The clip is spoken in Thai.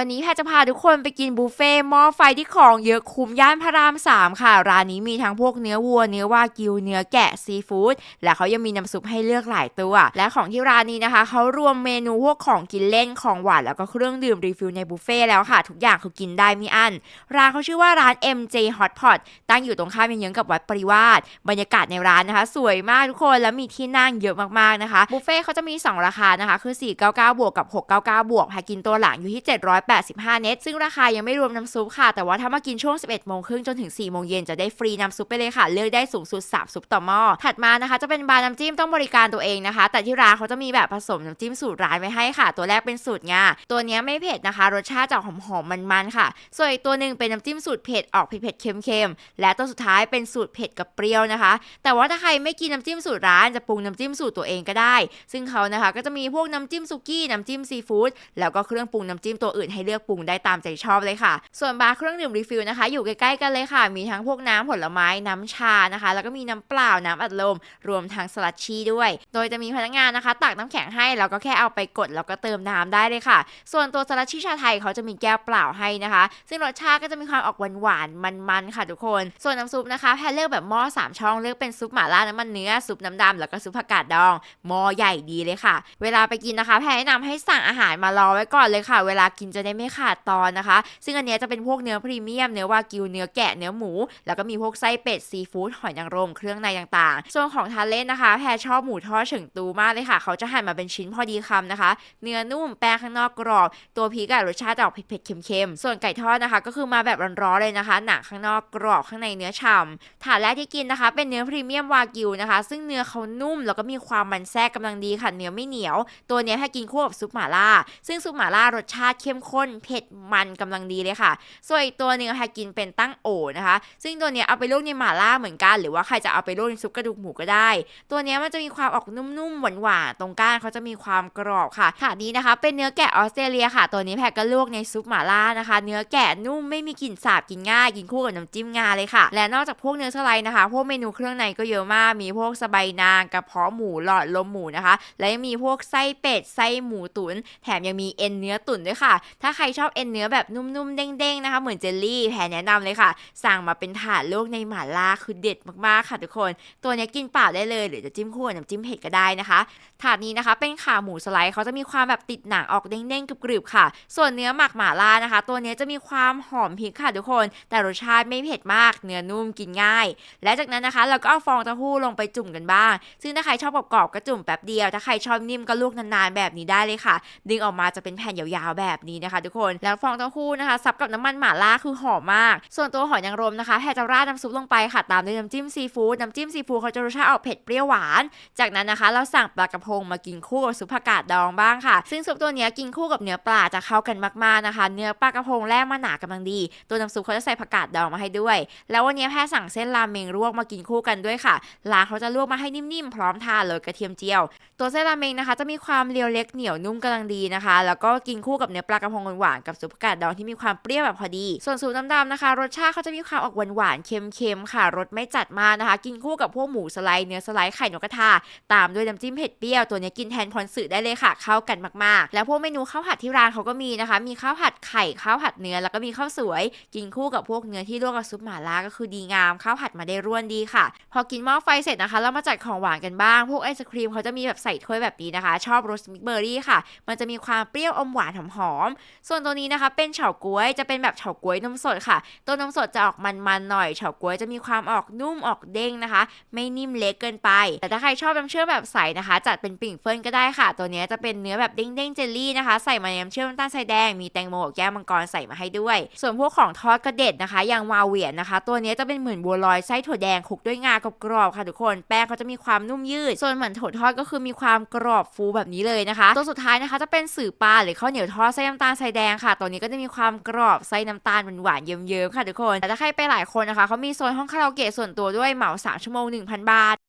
วันนี้แพทย์จะพาทุกคนไปกินบุฟเฟ่หม้อไฟที่ของเยอะคุ้มย่านพระรามสามค่ะ ร้านนี้มีทั้งพวกเนื้อวัว เนื้อวากิว เนื้อแกะซีฟู้ด และเขายังมีน้ำซุปให้เลือกหลายตัว และของที่ร้านนี้นะคะ เขารวมเมนูพวกของกินเล่น ของหวาน แล้วก็เครื่องดื่มรีฟิลในบุฟเฟ่แล้วค่ะ ทุกอย่างคือกินได้ไม่อั้น ร้านเขาชื่อว่าร้าน MJ Hot Pot ตั้งอยู่ตรงข้ามเยื้องกับวัดปริวาส บรรยากาศในร้านนะคะ สวยมากทุกคน แล้วมีที่นั่งเยอะมากๆนะคะ บุฟเฟ่เขาจะมีสองราคานะคะ คือ 499 บวกกับ 699 บวกแพกินตัวหลังอยู่ที่785 เน็ต ซึ่งราคายังไม่รวมน้ำซุปค่ะ แต่ว่าถ้ามากินช่วง 11 โมงครึ่งจนถึง 4 โมงเย็นจะได้ฟรีน้ำซุปไปเลยค่ะ เลือกได้สูงสุด 3 ซุปต่อหม้อ ถัดมานะคะจะเป็นบาร์น้ำจิ้มต้องบริการตัวเองนะคะ แต่ที่ร้านเขาจะมีแบบผสมน้ำจิ้มสูตรร้านไว้ให้ค่ะ ตัวแรกเป็นสูตรงา ตัวนี้ไม่เผ็ดนะคะ รสชาติจะหอมๆมันๆค่ะ ส่วนอีกตัวหนึ่งเป็นน้ำจิ้มสูตรเผ็ดออกเผ็ดๆเค็มๆ และตัวสุดท้ายเป็นสูตรเผ็ดกับเปรี้ยวนะคะ แต่ว่าถ้าใครไม่กินน้ำจิ้มสูตรร้านจะปรุงน้ำจิ้มสูตรตัวเองก็ได้ ซึ่งเขานะคะก็จะมีพวกน้ำจิ้มซุกี้น้ำจิ้มซีฟู้ดแล้วก็เครื่องปรุงน้ำจิ้มตัวอื่นใให้เลือกปรุงได้ตามใจชอบเลยค่ะ ส่วนบาร์เครื่องดื่มรีฟิลนะคะ อยู่ใกล้ๆกันเลยค่ะ มีทั้งพวกน้ำผลไม้น้ำชานะคะ แล้วก็มีน้ำเปล่าน้ำอัดลม รวมทั้งสลัดชีด้วย โดยจะมีพนักงานนะคะ ตักน้ำแข็งให้แล้วก็แค่เอาไปกดแล้วก็เติมน้ำได้เลยค่ะ ส่วนตัวสลัดชีชาไทยเขาจะมีแก้วเปล่าให้นะคะ ซึ่งรสชาติก็จะมีความออกหวานๆมันๆค่ะทุกคน ส่วนน้ำซุปนะคะแพรเลือกแบบหม้อสามช่องเลือกเป็นซุปหม่าล่าน้ำมันเนื้อซุปน้ำดำแล้วก็ซุปผักกาดดองหม้อใหญ่ดีเลยค่ะ เวลาไปกินนะคะ แพรแนะนำให้สั่งอาหารมารอไว้ก่อนเลยค่ะ เวลากินจะได้ไม่ขาดตอนนะคะ ซึ่งอันนี้จะเป็นพวกเนื้อพรีเมียม เนื้อวากิว เนื้อแกะ เนื้อหมู แล้วก็มีพวกไส้เป็ด ซีฟู้ด หอยนางรม เครื่องในต่างๆ ส่วนของทานเล่นนะคะ แพรชอบหมูทอดเฉิงตูมากเลยค่ะ เขาจะหั่นมาเป็นชิ้นพอดีคำนะคะ เนื้อนุ่ม แป้งข้างนอกกรอบ ตัวพริกอะรสชาติออกเผ็ดๆ เค็มๆ ส่วนไก่ทอดนะคะ ก็คือมาแบบร้อนๆเลยนะคะ หนังข้างนอกกรอบข้างในเนื้อฉ่ำถาดแรกที่กินนะคะ เป็นเนื้อพรีเมียมวากิวนะคะ ซึ่งเนื้อเขานุ่มแล้วก็มีความมันแทรกกำลังดีค่ะ เนื้อไม่เหนียว ตัวเนี้ยแพรกินคู่กับซุปหม่าล่า ซึ่งซุปหม่าล่ารสชาติเข้มข้นเผ็ดมันกำลังดีเลยค่ะ ส่วนอีกตัวหนึ่งแพรกินเป็นตั้งโอนะคะ ซึ่งตัวนี้เอาไปลวกในหม่าล่าเหมือนกัน หรือว่าใครจะเอาไปลวกในซุปกระดูกหมูก็ได้ ตัวนี้มันจะมีความออกนุ่มๆหวานๆตรงก้านเขาจะมีความกรอบค่ะค่ะนี้นะคะ เป็นเนื้อแกะออสเตรเลียค่ะ ตัวนี้แพรก็ลวกในซุปหม่าล่านะคะ เนื้อแกะนุ่มไม่มีกลิ่นสาบกินง่ายกินคู่กับน้ำจิ้มงาเลยค่ะ และนอกจากพวกเนื้อสไลด์นะคะ พวกเมนูเครื่องในก็เยอะมากมีพวกสะใบายนางกระเพาะหมูหลอดลมหมูนะคะ และยังมีพวกไส้เป็ดไส้หมูตุ๋นแถมยังมีเอ็นเนื้อตุ๋นด้วยค่ะถ้าใครชอบเอ็นเนื้อแบบนุ่มๆ เด้งๆ นะคะ เหมือนเจลลี่แพรแนะนำเลยค่ะ สั่งมาเป็นถาดลวกในหม่าล่าคือเด็ดมากๆ ค่ะทุกคน ตัวนี้กินเปล่าได้เลย หรือจะจิ้มคู่กับน้ำจิ้มเผ็ดก็ได้นะคะ ถาดนี้นะคะ เป็นขาหมูสไลด์เขาจะมีความแบบติดหนังออกเด้งๆกรึบๆค่ะ ส่วนเนื้อหมักหม่าล่านะคะ ตัวนี้จะมีความหอมพริกค่ะทุกคน แต่รสชาติไม่เผ็ดมาก เนื้อนุ่มกินง่าย และจากนั้นนะคะ เราก็เอาฟองเต้าหู้ลงไปจุ่มกันบ้าง ซึ่งถ้าใครชอบกรอบๆก็จุ่มแป๊บเดียว ถ้าใครชอบนิ่มก็ลวกนานๆแบบนี้ได้เลยค่ะ ดึงออกมาจะเป็นแผ่นยาวๆแบบนี้นะคะทุกคน แล้วฟองเต้าหู้นะคะซับกับน้ำมันหม่าล่าคือหอมมาก ส่วนตัวหอยนางรมนะคะแพรจะราดน้ำซุปลงไปค่ะตามด้วยน้ำจิ้มซีฟู้ดน้ำจิ้มซีฟู้ดเขาจะรสชาติออกเผ็ดเปรี้ยวหวาน จากนั้นนะคะ เราสั่งปลากระพงมากินคู่กับซุปผักกาดดองบ้างค่ะ ซึ่งซุปตัวนี้กินคู่กับเนื้อปลาจะเข้ากันมากๆนะคะ เนื้อปลากระพงแรกมาหนากำลังดี ตัวน้ำซุปเขาจะใส่ผักกาดดองมาให้ด้วย แล้ววันนี้แพรสั่งเส้นราเมงลวกมากินคู่กันด้วยค่ะร้านเขาจะลวกมาให้นิ่มๆพร้อมทานเลยกระเทียมเจียว ตัวเส้นราเมงนะคะ จะมีความเรียวเล็กเหนียวนุ่มกำลังดีนะคะ แล้วก็กินคู่กับเนื้อปลากระพงหวานๆกับซุปกาดดองที่มีความเปรี้ยวแบบพอดี ส่วนซุปน้ำดำนะคะ รสชาติเขาจะมีความออกหวานๆเค็มๆค่ะรสไม่จัดมากนะคะ กินคู่กับพวกหมูสไลด์เนื้อสไลด์ไข่นกกระทา ตามด้วยน้ำจิ้มเผ็ดเปรี้ยวตัวนี้กินแทนพรสึได้เลยค่ะเข้ากันมากๆ แล้วพวกเมนูข้าวผัดที่ร้านเขาก็มีนะคะ มีข้าวผัดไข่ข้าวผัดเนื้อแล้วก็มีข้าวสวย กินคู่กับพวกเนื้อที่ลวกกับซุปหม่าล่าก็คือดีงามข้าวผัดมาได้ร่วนดีค่ะ พอกินหม้อไฟเสร็จนะคะเรามาจัดของหวานกันบ้าง พวกไอศครีมเขาจะมีแบบใส่ถ้วยแบบนี้นะคะ ชอบรสมิกเบอร์รี่ค่ะ มันจะมีความเปรี้ยวอมหวานหอมส่วนตัวนี้นะคะเป็นเฉาก๊วยจะเป็นแบบเฉาก๊วยนมสดค่ะ ตัวนมสดจะออกมันๆหน่อยเฉาก๊วยจะมีความออกนุ่มออกเด้งนะคะ ไม่นิ่มเละเกินไป แต่ถ้าใครชอบน้ำเชื่อมแบบใสนะคะ จัดเป็นปิ่งเฟิลก็ได้ค่ะ ตัวนี้จะเป็นเนื้อแบบเด้งๆเจลลี่นะคะ ใส่มาในน้ำเชื่อมน้ำตาลทรายแดงมีแตงโมกแก้วมังกรใส่มาให้ด้วย ส่วนพวกของทอดก็เด็ดนะคะอย่างวาเวียนนะคะ ตัวนี้จะเป็นเหมือนบัวลอยไส้ถั่วแดงคลุกด้วยงากรอบๆค่ะทุกคนแป้งเขาจะมีความนุ่มยืด ส่วนเหมือนถั่วทอดก็คือมีความกรอบฟูแบบนี้เลยนะคะ ตัวสุดท้ายนะคะจะเป็นสื่อปลาหรือข้าวเหนียวทอดไส้น้ำตาลไซแดงค่ะ ตัวนี้ก็จะมีความกรอบไส้น้ำตาลหวานๆเยิ้มๆค่ะทุกคนแต่ถ้าใครไปหลายคนนะคะเขามีโซนห้องคาราโอเกะส่วนตัวด้วยเหมา3ชั่วโมง 1,000 บาท